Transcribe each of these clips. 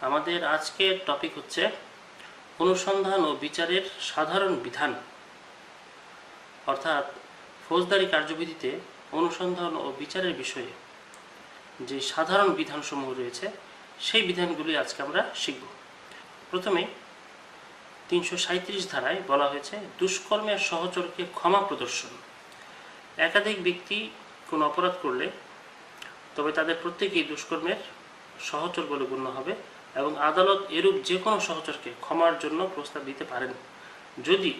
আমাদের আজকের টপিক হচ্ছে অনুসন্ধান ও বিচারের সাধারণ বিধান। অর্থাৎ ফৌজদারি কার্যবিধিতে অনুসন্ধান ও বিচারের বিষয়ে যে সাধারণ বিধানসমূহ রয়েছে, সেই বিধানগুলি আজকে আমরা শিখব। প্রথমে তিনশো সাঁত্রিশ ধারায় বলা হয়েছে, দুষ্কর্মের সহচরকে ক্ষমা প্রদর্শন। একাধিক ব্যক্তি কোনো অপরাধ করলে তবে তাদের প্রত্যেকেই দুষ্কর্মের সহচর বলে গণ্য হবে। এবং আদালত এরূপ যে কোনো সহচরকে ক্ষমার জন্য প্রস্তাব দিতে পারেন। যদি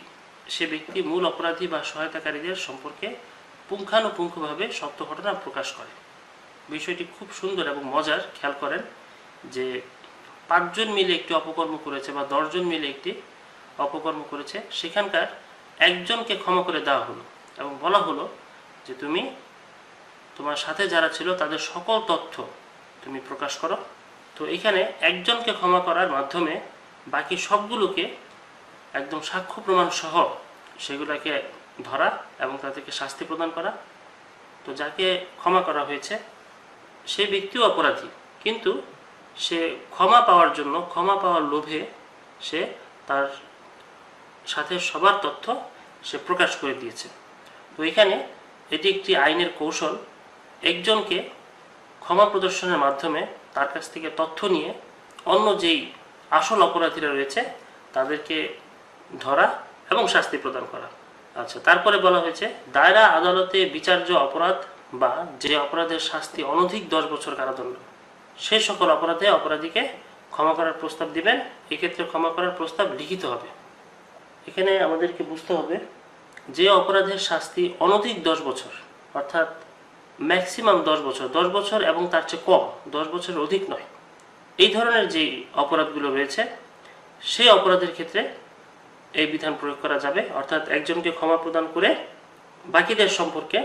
সে ব্যক্তি মূল অপরাধী বা সহায়তাকারীদের সম্পর্কে পুঙ্খানুপুঙ্খভাবে সত্য ঘটনা প্রকাশ করে। বিষয়টি খুব সুন্দর এবং মজার, খেয়াল করেন যে পাঁচজন মিলে একটি অপকর্ম করেছে বা দশজন মিলে একটি অপকর্ম করেছে, সেখানকার একজনকে ক্ষমা করে দেওয়া হলো এবং বলা হলো যে, তুমি তোমার সাথে যারা ছিল তাদের সকল তথ্য তুমি প্রকাশ করো তো এখানে একজনকে ক্ষমা করার মাধ্যমে বাকি সবগুলোকে একদম সাক্ষ্য প্রমাণ সহ সেগুলোকে ধরা এবং তাদেরকে শাস্তি প্রদান করা। তো যাকে ক্ষমা করা হয়েছে, সে ব্যক্তিও অপরাধী, কিন্তু সে ক্ষমা পাওয়ার জন্য, ক্ষমা পাওয়ার লোভে সে তার সাথে সবার তথ্য সে প্রকাশ করে দিয়েছে। তো এখানে এটি একটি আইনের কৌশল। একজনকে ক্ষমা প্রদর্শনের মাধ্যমে তার কাছ থেকে তথ্য নিয়ে অন্য যেই আসল অপরাধীরা রয়েছে, তাদেরকে ধরা এবং শাস্তি প্রদান করা। আচ্ছা তারপরে বলা হয়েছে, দায়রা আদালতে বিচার্য অপরাধ বা যে অপরাধের শাস্তি অনধিক দশ বছর কারাদণ্ড। সে সকল অপরাধে অপরাধীকে ক্ষমা করার প্রস্তাব দিবেন, এক্ষেত্রে ক্ষমা করার প্রস্তাব লিখিত হবে। এখানে আমাদেরকে বুঝতে হবে যে অপরাধের শাস্তি অনধিক দশ বছর, অর্থাৎ ম্যাক্সিমাম দশ বছর দশ বছর এবং তার চেয়ে কম, দশ বছরের অধিক নয়। এই ধরনের যে অপরাধগুলো রয়েছে, সেই অপরাধের ক্ষেত্রে এই বিধান প্রয়োগ করা যাবে। অর্থাৎ একজনকে ক্ষমা প্রদান করে বাকিদের সম্পর্কে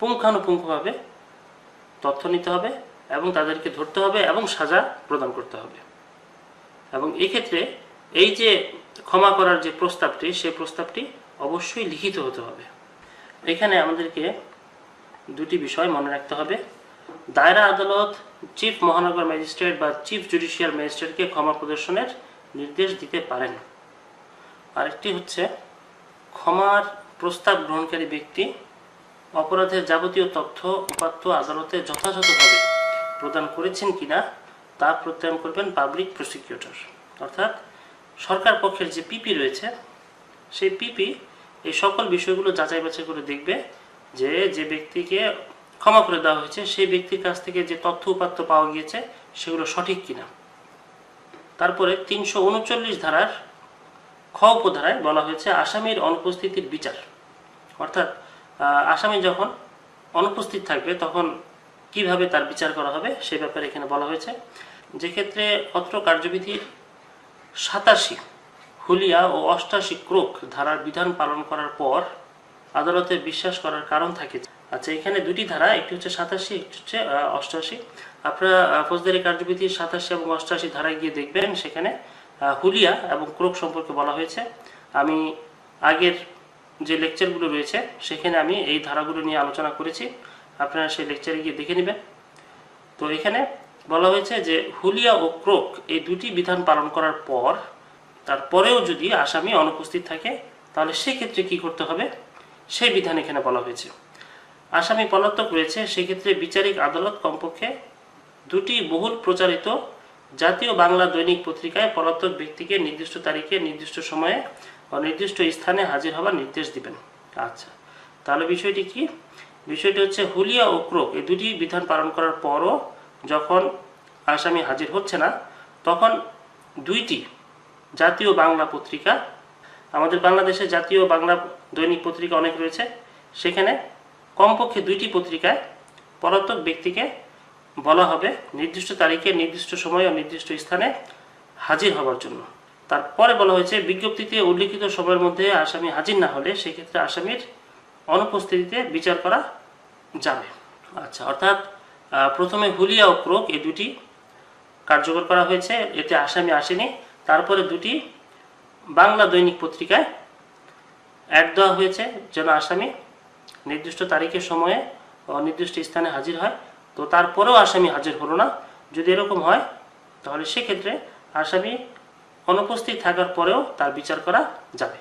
পুঙ্খানুপুঙ্খভাবে তথ্য নিতে হবে এবং তাদেরকে ধরতে হবে এবং সাজা প্রদান করতে হবে। এবং এক্ষেত্রে এই যে ক্ষমা করার যে প্রস্তাবটি, সেই প্রস্তাবটি অবশ্যই লিখিত হতে হবে। এখানে আমাদেরকে দুটি বিষয় মনে রাখতে হবে। দায়রা আদালত, চিফ মহানগর ম্যাজিস্ট্রেট বা চিফ জুডিশিয়াল ম্যাজিস্ট্রেটকে ক্ষমা প্রদর্শনের নির্দেশ দিতে পারেন। আরেকটি হচ্ছে, ক্ষমার প্রস্তাব গ্রহণকারী ব্যক্তি অপরাধের যাবতীয় তথ্য, উপাত্ত আদালতে যথাযথভাবে প্রদান করেছেন কিনা তা প্রত্যয়ন করবেন পাবলিক প্রসিকিউটর। অর্থাৎ সরকার পক্ষের যে পিপি রয়েছে, সেই পিপি এই সকল বিষয়গুলো যাচাই বাছাই করে দেখবে যে যে ব্যক্তিকে ক্ষমা করে দেওয়া হয়েছে, সেই ব্যক্তির কাছ থেকে যে তথ্য উপাত্ত পাওয়া গিয়েছে, সেগুলো সঠিক কিনা। তারপরে তিনশো উনচল্লিশ ধারার খ উপধারায় বলা হয়েছে, আসামির অনুপস্থিতির বিচার। অর্থাৎ আসামি যখন অনুপস্থিত থাকবে, তখন কীভাবে তার বিচার করা হবে, সে ব্যাপারে এখানে বলা হয়েছে। যে ক্ষেত্রে অত্র কার্যবিধির সাতাশি, হুলিয়া ও অষ্টাশি ক্রোক ধারার বিধান পালন করার পর আদালতে বিশ্বাস করার কারণ থাকে। আচ্ছা এখানে দুটি ধারা একটি হচ্ছে সাতাশি একটি হচ্ছে আহ, অষ্টাশি। আপনারা ফৌজদারি কার্যবিধির সাতাশি এবং অষ্টাশি ধারায় গিয়ে দেখবেন সেখানে হুলিয়া এবং ক্রোক সম্পর্কে বলা হয়েছে। আমি আগের যে লেকচারগুলো রয়েছে সেখানে আমি এই ধারাগুলো নিয়ে আলোচনা করেছি। আপনারা সেই লেকচারে গিয়ে দেখে নেবেন। তো এখানে বলা হয়েছে যে হুলিয়া ও ক্রোক এই দুটি বিধান পালন করার পর তারপরেও যদি আসামি অনুপস্থিত থাকে তাহলে সেক্ষেত্রে কি করতে হবে? সেই বিধান এখানে বলা হয়েছে। আসামি পলাতক রয়েছে, সেক্ষেত্রে বিচারিক আদালত কমপক্ষে দুটি বহুল প্রচারিত জাতীয় বাংলা দৈনিক পত্রিকায় পলাতক ব্যক্তিকে নির্দিষ্ট তারিখে, নির্দিষ্ট সময়ে বা নির্দিষ্ট স্থানে হাজির হওয়ার নির্দেশ দিবেন। আচ্ছা তাহলে বিষয়টি কি? বিষয়টি হচ্ছে হুলিয়া ও ক্রোক এই দুটি বিধান পালন করার পরও যখন আসামি হাজির হচ্ছে না, তখন দুইটি জাতীয় বাংলা পত্রিকা আমাদের বাংলাদেশে জাতীয় বাংলা দৈনিক পত্রিকা অনেক রয়েছে। সেখানে কমপক্ষে দুইটি পত্রিকায় পলাতক ব্যক্তিকে বলা হবে নির্দিষ্ট তারিখে, নির্দিষ্ট সময় ও নির্দিষ্ট স্থানে হাজির হওয়ার জন্য। তারপরে বলা হয়েছে, বিজ্ঞপ্তিতে উল্লিখিত সময়ের মধ্যে আসামি হাজির না হলে সেক্ষেত্রে আসামির অনুপস্থিতিতে বিচার করা যাবে। আচ্ছা অর্থাৎ প্রথমে হুলিয়া ও ক্রোক এই দুটি কার্যকর করা হয়েছে। এতে আসামি আসেনি। তারপরে দুটি বাংলা দৈনিক পত্রিকায় অ্যাড দেওয়া হয়েছে যেন আসামি নির্দিষ্ট তারিখের সময়ে নির্দিষ্ট স্থানে হাজির হয়। তো তারপরেও আসামি হাজির হলো না। যদি এরকম হয়, তাহলে সেক্ষেত্রে আসামি অনুপস্থিত থাকার পরেও তার বিচার করা যাবে।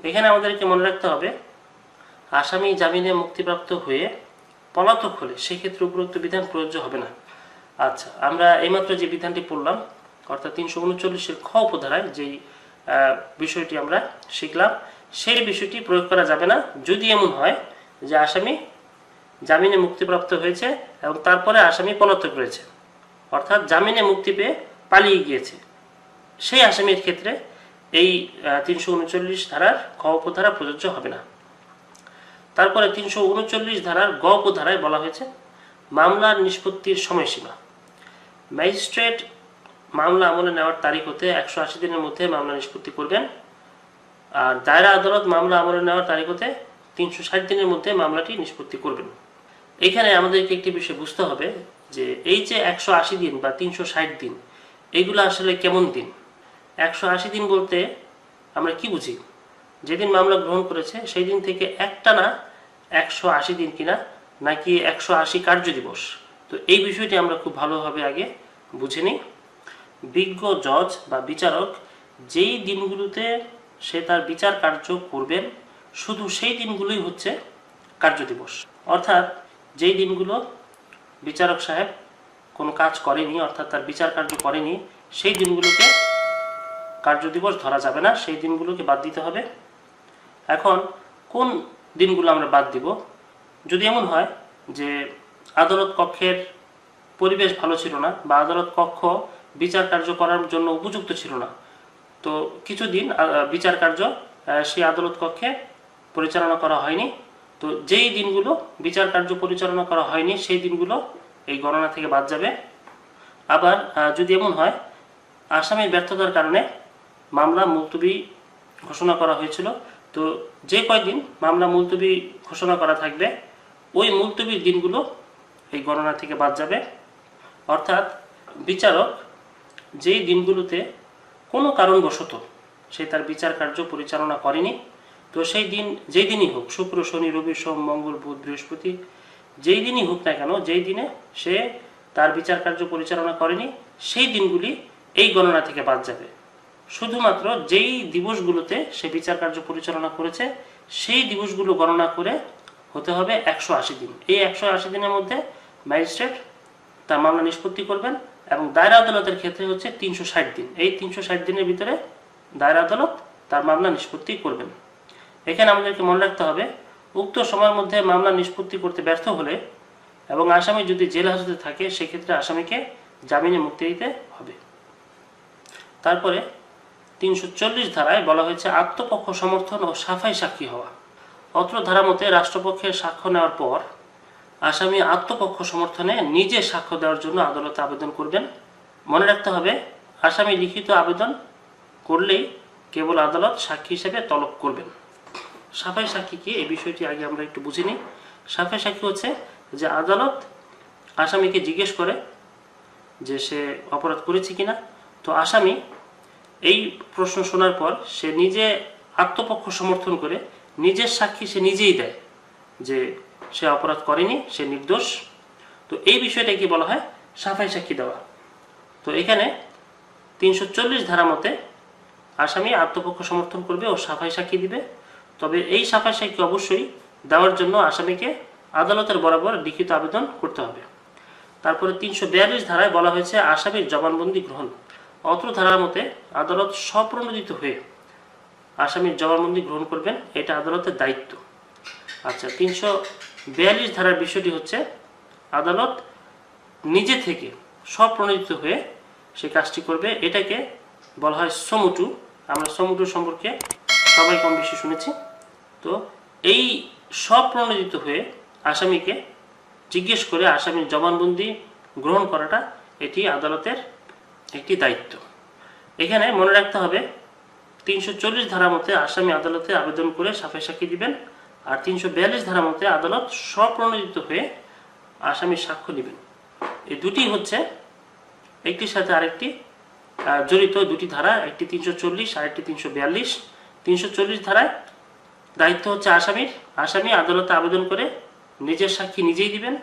এখানে আমাদেরকে মনে রাখতে হবে, আসামি জামিনে মুক্তিপ্রাপ্ত হয়ে পলাতক হলে সেক্ষেত্রে উপরোক্ত বিধান প্রযোজ্য হবে না। আচ্ছা আমরা এইমাত্র যে বিধানটি পড়লাম, অর্থাৎ তিনশো উনচল্লিশের খ উপধারায় যেই বিষয়টি আমরা শিখলাম। সেই বিষয়টি প্রয়োগ করা যাবে না। যদি এমন হয় যে আসামি জামিনে মুক্তিপ্রাপ্ত হয়েছে এবং তারপরে আসামি পলাতক রয়েছে, অর্থাৎ জামিনে মুক্তি পেয়ে পালিয়ে গিয়েছে, সেই আসামির ক্ষেত্রে এই তিনশো উনচল্লিশ ধারার খ প্রযোজ্য হবে না। তারপরে তিনশো উনচল্লিশ ধারার গ উপধারায় বলা হয়েছে, মামলার নিষ্পত্তির সময়সীমা। ম্যাজিস্ট্রেট মামলা আমলে নেওয়ার তারিখ হতে একশো আশি দিনের মধ্যে মামলা নিষ্পত্তি করবেন। আর দায়রা আদালত মামলা আমলে নেওয়ার তারিখ হতে তিনশো ষাট দিনের মধ্যে মামলাটি নিষ্পত্তি করবেন। এখানে আমাদেরকে একটি বিষয় বুঝতে হবে যে এই যে একশো আশি দিন বা তিনশো ষাট দিন, এগুলো আসলে কেমন দিন? একশো আশি দিন বলতে আমরা কি বুঝি? যেদিন মামলা গ্রহণ করেছে সেই দিন থেকে একটা না একশো আশি দিন কিনা, নাকি একশো আশি কার্য দিবস তো এই বিষয়টি আমরা খুব ভালোভাবে আগে বুঝে নিই। বিজ্ঞ জজ বা বিচারক যেই দিনগুলোতে সে তার বিচার কার্য করবেন, শুধু সেই দিনগুলোই হচ্ছে কার্য দিবস। অর্থাৎ যেই দিনগুলো বিচারক সাহেব কোনো কাজ করেনি, অর্থাৎ তার বিচার কার্য করেনি, সেই দিনগুলোকে কার্য দিবস ধরা যাবে না, সেই দিনগুলোকে বাদ দিতে হবে। এখন কোন দিনগুলো আমরা বাদ দিব? যদি এমন হয় যে আদালত কক্ষের পরিবেশ ভালো ছিল না বা আদালত কক্ষ বিচার কার্য করার জন্য উপযুক্ত ছিল না। তো কিছুদিন বিচার কার্য সেই আদালত কক্ষে পরিচালনা করা হয়নি। তো যেই দিনগুলো বিচার কার্য পরিচালনা করা হয়নি, সেই দিনগুলো এই গণনা থেকে বাদ যাবে। আবার যদি এমন হয়, আসামির ব্যর্থতার কারণে মামলা মুলতবি ঘোষণা করা হয়েছিল। তো যে কয়দিন মামলা মুলতবি ঘোষণা করা থাকবে, ওই মুলতবির দিনগুলো এই গণনা থেকে বাদ যাবে। অর্থাৎ বিচারক যেই দিনগুলোতে কোনো কারণবশত সে তার বিচার কার্য পরিচালনা করেনি, তো সেই দিন, যেই দিনই হোক, শুক্র, শনি, রবি, সোম, মঙ্গল, বুধ, বৃহস্পতি, যেই দিনই হোক না কেন, যেই দিনে সে তার বিচার কার্য পরিচালনা করেনি, সেই দিনগুলি এই গণনা থেকে বাদ যাবে। শুধুমাত্র যেই দিবসগুলোতে সে বিচার কার্য পরিচালনা করেছে, সেই দিবসগুলো গণনা করে হতে হবে একশো আশি দিন। এই একশো আশি দিনের মধ্যে ম্যাজিস্ট্রেট তার মামলা নিষ্পত্তি করবেন এবং দায়রা আদালতের ক্ষেত্রে হচ্ছে তিনশো ষাট দিন। এই তিনশো ষাট দিনের ভিতরে দায়রা আদালত তার মামলা নিষ্পত্তি করবেন। এখানে আমাদেরকে মনে রাখতে হবে, উক্ত সময়ের মধ্যে মামলা নিষ্পত্তি করতে ব্যর্থ হলে এবং আসামি যদি জেল হাজতে থাকে, সেক্ষেত্রে আসামিকে জামিনে মুক্তি দিতে হবে। তারপরে তিনশো চল্লিশ ধারায় বলা হয়েছে, আত্মপক্ষ সমর্থন ও সাফাই সাক্ষী হওয়া। অত্র ধারা মতে রাষ্ট্রপক্ষের সাক্ষ্য নেওয়ার পর আসামি আত্মপক্ষ সমর্থনে নিজে সাক্ষ্য দেওয়ার জন্য আদালতে আবেদন করবেন। মনে রাখতে হবে, আসামি লিখিত আবেদন করলেই কেবল আদালত সাক্ষী হিসেবে তলব করবেন। সাফাই সাক্ষী কি? এই বিষয়টি আগে আমরা একটু বুঝে নিই। সাফাই সাক্ষী হচ্ছে যে আদালত আসামিকে জিজ্ঞেস করে যে সে অপরাধ করেছে কিনা। তো আসামি এই প্রশ্ন শোনার পর সে নিজে আত্মপক্ষ সমর্থন করে, নিজের সাক্ষী সে নিজেই দেয় যে সে অপরাধ করেনি, সে নির্দোষ। তো এই বিষয়টাকে বলা হয়? সাফাই সাক্ষী দেওয়া। তো এখানে তিনশো চল্লিশ ধারা মতে আসামি আত্মপক্ষ সমর্থন করবে ও সাফাই সাক্ষী দিবে। তবে এই সাফাই সাক্ষী অবশ্যই দেওয়ার জন্য আসামিকে আদালতের বরাবর লিখিত আবেদন করতে হবে। তারপরে তিনশো বিয়াল্লিশ ধারায় বলা হয়েছে, আসামির জবানবন্দি গ্রহণ। অত্র ধারার মতে আদালত স্বপ্রণোদিত হয়ে আসামির জবানবন্দি গ্রহণ করবেন, এটা আদালতের দায়িত্ব। আচ্ছা তিনশো বিয়াল্লিশ ধারার বিষয়টি হচ্ছে আদালত নিজে থেকে স্বপ্রণোদিত হয়ে সে কাজটি করবে। এটাকে বলা হয় সমুটু। আমরা সমুটু সম্পর্কে সবাই কম বেশি শুনেছি। তো এই স্বপ্রণোদিত হয়ে আসামিকে জিজ্ঞেস করে আসামির জবানবন্দি গ্রহণ করাটা এটি আদালতের একটি দায়িত্ব। এখানে মনে রাখতে হবে, তিনশো চল্লিশ ধারা মতে আসামি আদালতে আবেদন করে সাফাই সাক্ষী দিবেন। আর তিনশো বিয়াল্লিশ ধারা মতে আদালত স্বপ্রণোদিত হয়ে আসামির সাক্ষ্য নেবেন। এই দুটি হচ্ছে একটির সাথে আরেকটি জড়িত দুটি ধারা, একটি তিনশো চল্লিশ আর একটি তিনশো বিয়াল্লিশ। তিনশো চল্লিশ ধারায় দায়িত্ব হচ্ছে আসামির। আসামি আদালতে আবেদন করে নিজের সাক্ষী নিজেই দিবেন।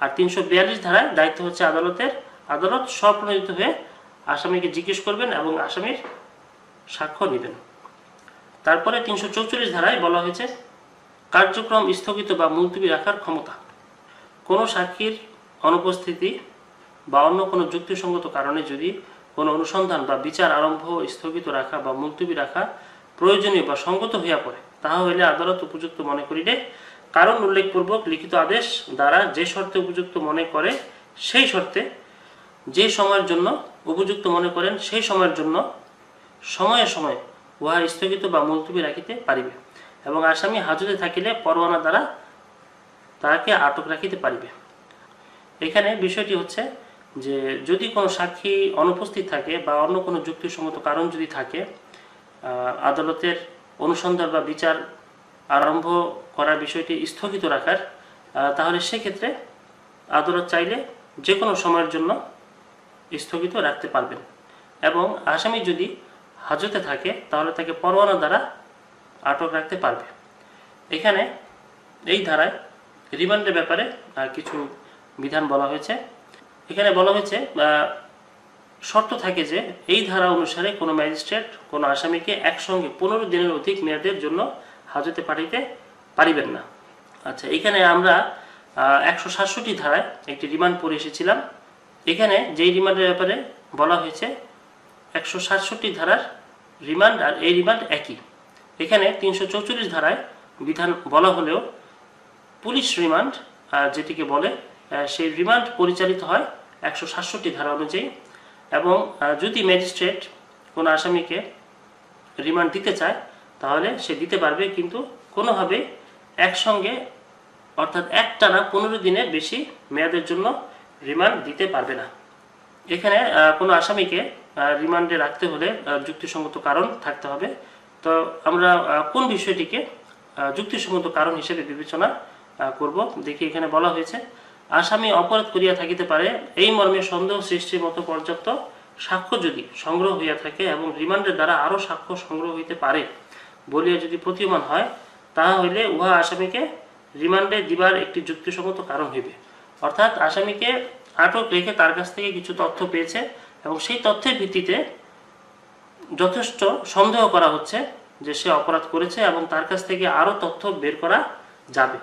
আর তিনশো বিয়াল্লিশ ধারায় দায়িত্ব হচ্ছে আদালতের। আদালত স্বপ্রণোদিত হয়ে আসামিকে জিজ্ঞেস করবেন এবং আসামির সাক্ষ্য নেবেন। তারপরে তিনশো চৌচল্লিশ ধারায় বলা হয়েছে কার্যক্রম স্থগিত বা মুলতবি রাখার ক্ষমতা। কোনো সাক্ষীর অনুপস্থিতি বা অন্য কোনো যুক্তিসঙ্গত কারণে যদি কোনো অনুসন্ধান বা বিচার আরম্ভ, স্থগিত রাখা বা মুলতবি রাখা প্রয়োজনীয় বা সঙ্গত হইয়া পড়ে, তাহা হইলে আদালত উপযুক্ত মনে করিলে কারণ উল্লেখপূর্বক লিখিত আদেশ দ্বারা যে শর্তে উপযুক্ত মনে করে সেই শর্তে যে সময়ের জন্য উপযুক্ত মনে করেন সেই সময়ের জন্য সময়ে সময়ে উহা স্থগিত বা মুলতবি রাখিতে পারিবে। এবং আসামি হাজতে থাকিলে পরোয়ানা দ্বারা তাকে আটক রাখিতে পারিবে। এখানে বিষয়টি হচ্ছে যে, যদি কোনো সাক্ষী অনুপস্থিত থাকে বা অন্য কোনো যুক্তিসঙ্গত কারণ যদি থাকে আদালতের অনুসন্ধান বা বিচার আরম্ভ করার বিষয়টি স্থগিত রাখার তাহলে সেক্ষেত্রে আদালত চাইলে যে কোনো সময়ের জন্য স্থগিত রাখতে পারবেন। এবং আসামি যদি হাজতে থাকে, তাহলে তাকে পরোয়ানা দ্বারা আটক রাখতে পারবে। এখানে এই ধারায় রিমান্ডের ব্যাপারে কিছু বিধান বলা হয়েছে। এখানে বলা হয়েছে শর্ত থাকে যে এই ধারা অনুসারে কোনো ম্যাজিস্ট্রেট কোনো আসামিকে একসঙ্গে পনেরো দিনের অধিক মেয়াদের জন্য হাজতে পাঠাইতে পারিবেন না। আচ্ছা এখানে আমরা একশো সাতষট্টি ধারায় একটি রিমান্ড পড়ে এসেছিলাম। এখানে যেই রিমান্ডের ব্যাপারে বলা হয়েছে, একশো সাতষট্টি ধারার রিমান্ড আর এই রিমান্ড একই। এখানে তিনশো চৌচল্লিশ ধারায় বিধান বলা হলেও পুলিশ রিমান্ড যেটিকে বলে সেই রিমান্ড পরিচালিত হয় একশো সাতষট্টি ধারা অনুযায়ী। এবং যদি ম্যাজিস্ট্রেট কোনো আসামিকে রিমান্ড দিতে চায়, তাহলে সে দিতে পারবে, কিন্তু কোনোভাবে একসঙ্গে, অর্থাৎ একটানা পনেরো দিনের বেশি মেয়াদের জন্য রিমান্ড দিতে পারবে না। এখানে কোনো আসামিকে রিমান্ডে রাখতে হলে যুক্তিসঙ্গত কারণ থাকতে হবে। তো আমরা কোন বিষয়টিকে যুক্তিসম্মত কারণ হিসেবে বিবেচনা করব? দেখি এখানে বলা হয়েছে, আসামি অপরাধ করিয়া থাকিতে পারে, এই মর্মে সন্দেহ সৃষ্টির মতো পর্যাপ্ত সাক্ষ্য যদি সংগ্রহ হইয়া থাকে এবং রিমান্ডের দ্বারা আরও সাক্ষ্য সংগ্রহ হইতে পারে বলিয়া যদি প্রতীয়মান হয়, তাহা হইলে উহা আসামিকে রিমান্ডে দিবার একটি যুক্তিসঙ্গত কারণ হইবে। অর্থাৎ আসামিকে আটক রেখে তার কাছ থেকে কিছু তথ্য পেয়েছে এবং সেই তথ্যের ভিত্তিতে যথেষ্ট সন্দেহ করা হচ্ছে যে সে অপরাধ করেছে এবং তার কাছ থেকে আরও তথ্য বের করা যাবে।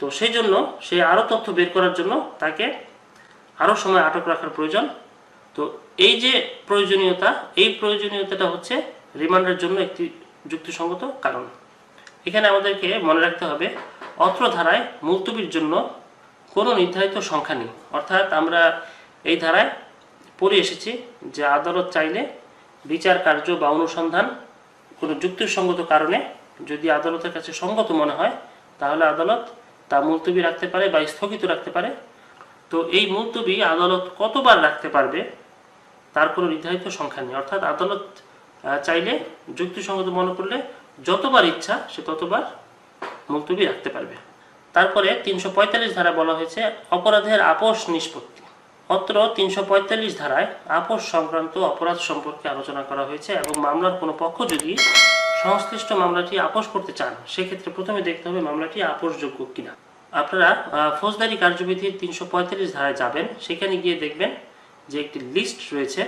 তো সেই জন্য সে আরও তথ্য বের করার জন্য তাকে আরও সময় আটক রাখার প্রয়োজন। তো এই যে প্রয়োজনীয়তা, এই প্রয়োজনীয়তাটা হচ্ছে রিমান্ডের জন্য একটি যুক্তিসঙ্গত কারণ। এখানে আমাদেরকে মনে রাখতে হবে, অত্র ধারায় মুলতবির জন্য কোনো নির্ধারিত সংখ্যা নেই। অর্থাৎ আমরা এই ধারায় পড়ে এসেছি যে আদালত চাইলে বিচার কার্য বা অনুসন্ধান কোনো যুক্তিসঙ্গত কারণে যদি আদালতের কাছে সঙ্গত মনে হয়, তাহলে আদালত তা মুলতবি রাখতে পারে বা স্থগিত রাখতে পারে। তো এই মুলতবি আদালত কতবার রাখতে পারবে, তার কোনো নির্ধারিত সংখ্যা নেই। অর্থাৎ আদালত চাইলে যুক্তিসঙ্গত মনে করলে যতবার ইচ্ছা সে ততবার মুলতবি রাখতে পারবে। তারপরে তিনশো পঁয়তাল্লিশ ধারা বলা হয়েছে, অপরাধের আপোষ নিষ্পত্তি। অত্র তিনশো পঁয়তাল্লিশ ধারায় আপোষ সংক্রান্ত অপরাধ সম্পর্কে আলোচনা করা হয়েছে এবং মামলার কোনো পক্ষ যদি সংশ্লিষ্ট মামলাটি আপোষ করতে চান, সেক্ষেত্রে প্রথমে দেখতে হবে মামলাটি আপোষযোগ্য কিনা। আপনারা ফৌজদারি কার্যবিধির তিনশো পঁয়তাল্লিশ ধারায় যাবেন, সেখানে গিয়ে দেখবেন যে একটি লিস্ট রয়েছে।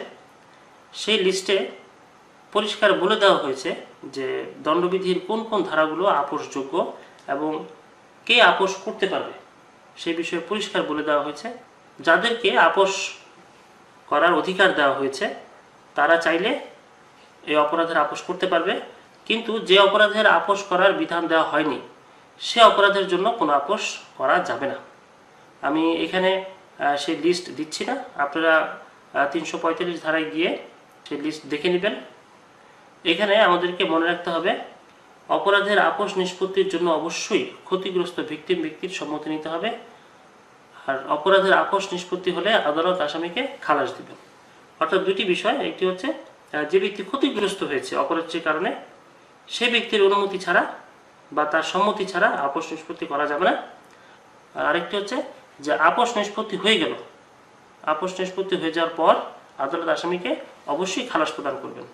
সেই লিস্টে পরিষ্কার বলে দেওয়া হয়েছে যে দণ্ডবিধির কোন কোন ধারাগুলো আপোষযোগ্য এবং কে আপোষ করতে পারবে সেই বিষয়ে পরিষ্কার বলে দেওয়া হয়েছে। যাদেরকে আপোষ করার অধিকার দেওয়া হয়েছে, তারা চাইলে এই অপরাধের আপোষ করতে পারবে। কিন্তু যে অপরাধের আপোষ করার বিধান দেওয়া হয়নি, সে অপরাধের জন্য কোনো আপোষ করা যাবে না। আমি এখানে সেই লিস্ট দিচ্ছি না। আপনারা তিনশো পঁয়তাল্লিশ ধারায় গিয়ে সেই লিস্ট দেখে নেবেন। এখানে আমাদেরকে মনে রাখতে হবে, অপরাধের আপোষ নিষ্পত্তির জন্য অবশ্যই ক্ষতিগ্রস্ত ভিকটিম ব্যক্তির সম্মতি নিতে হবে। আর অপরাধের আপোষ নিষ্পত্তি হলে আদালত আসামিকে খালাস দিবেন। অর্থাৎ দুটি বিষয়, একটি হচ্ছে যে ব্যক্তি ক্ষতিগ্রস্ত হয়েছে অপরাধের কারণে, সে ব্যক্তির অনুমতি ছাড়া বা তার সম্মতি ছাড়া আপোষ নিষ্পত্তি করা যাবে না। আর আরেকটি হচ্ছে যে আপোষ নিষ্পত্তি হয়ে গেল। আপোষ নিষ্পত্তি হয়ে যাওয়ার পর আদালত আসামিকে অবশ্যই খালাস প্রদান করবেন।